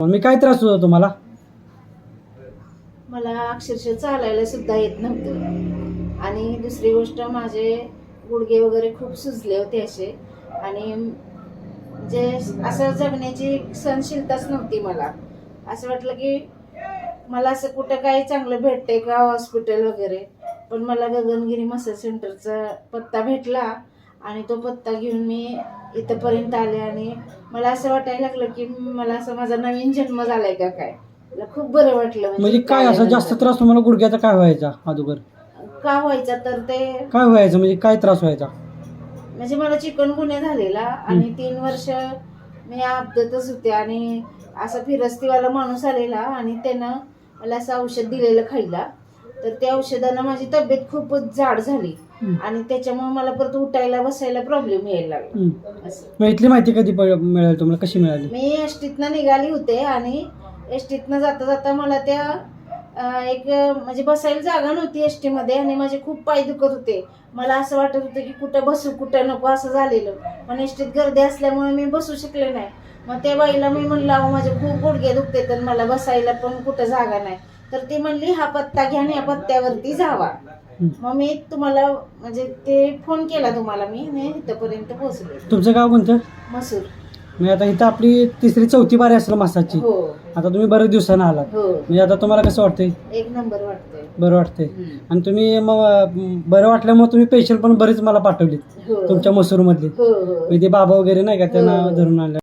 मी काय त्रास होतो तुम्हाला? मला अक्षरशः चालायला सुद्धा येत नव्हतं. आणि दुसरी गोष्ट माझे गुडघे वगैरे खूप सुजले होते असे. आणि जे असं जगण्याची सहनशीलताच नव्हती मला. असं वाटलं की मला असं कुठं काही चांगलं भेटतंय का हॉस्पिटल वगैरे. पण मला गगनगिरी मसाज सेंटरचा पत्ता भेटला. आणि तो पत्ता घेऊन मी इथंपर्यंत आले आणि मला असं वाटायला लागलं की मला असं माझा नवीन जन्म झालाय का काय? मला खूप बरं वाटलं म्हणजे काय असं जास्त. त्रास तुम्हाला गुडघ्याचा काय व्हायचा अगोदर? का व्हायचा तर ते काय व्हायचं म्हणजे काय त्रास व्हायचा? म्हणजे मला चिकनगुन्या झालेला आणि तीन वर्ष मी अपघातच होते आणि असा फिरस्तीवाला माणूस आलेला आणि त्यानं मला असं औषध दिलेलं खायला. तर त्या औषधानं माझी तब्येत खूपच जाड झाली. आणि त्याच्यामुळे मला परत उठायला बसायला प्रॉब्लेम यायला लागला. हम्म. असं. मग इथली माहिती कधी प- मिळाली तुम्हाला? कशी मिळाली? मी एस टीतनं निघाली होते आणि एस टीतनं जाता जाता मला त्या अं, एक अं, म्हणजे बसायला जागा नव्हती एसमध्ये आणि माझे खूप पाय दुखत होते. मला असं वाटत होतं की कुठं बसू कुठं नको असं झालेलं. पण एस टीत गर्दी असल्यामुळे मी बसू शकले नाही. मग त्या बाईला मी म्हणलं अहो माझे खूप गुडघे दुखते तर मला बसायला पण कुठं जागा नाही. तर ती म्हणली हा पत्ता घ्या आणि या पत्त्यावरती जावा. मग मी तुम्हाला म्हणजे ते फोन केला तुम्हाला मी आणि इथंपर्यंत पोहोचले तुमचं गाव कोणतं? मसूर. म्हणजे आता इथं आपली तिसरी चौथी बारी असेल मासाची. हो. आता तुम्ही बरेच दिवसानं आलात. हो. म्हणजे आता तुम्हाला कसं वाटतंय? एक नंबर वाटतंय. बरं वाटतंय. हम्म. आणि तुम्ही मग बरं वाटल्यामुळे तुम्ही पेशंट पण बरेच मला पाठवलीत हो. तुमच्या मसूरमधली. हो हो. म्हणजे ते बाबा वगैरे नाही का त्यांना हो. धरून आणलं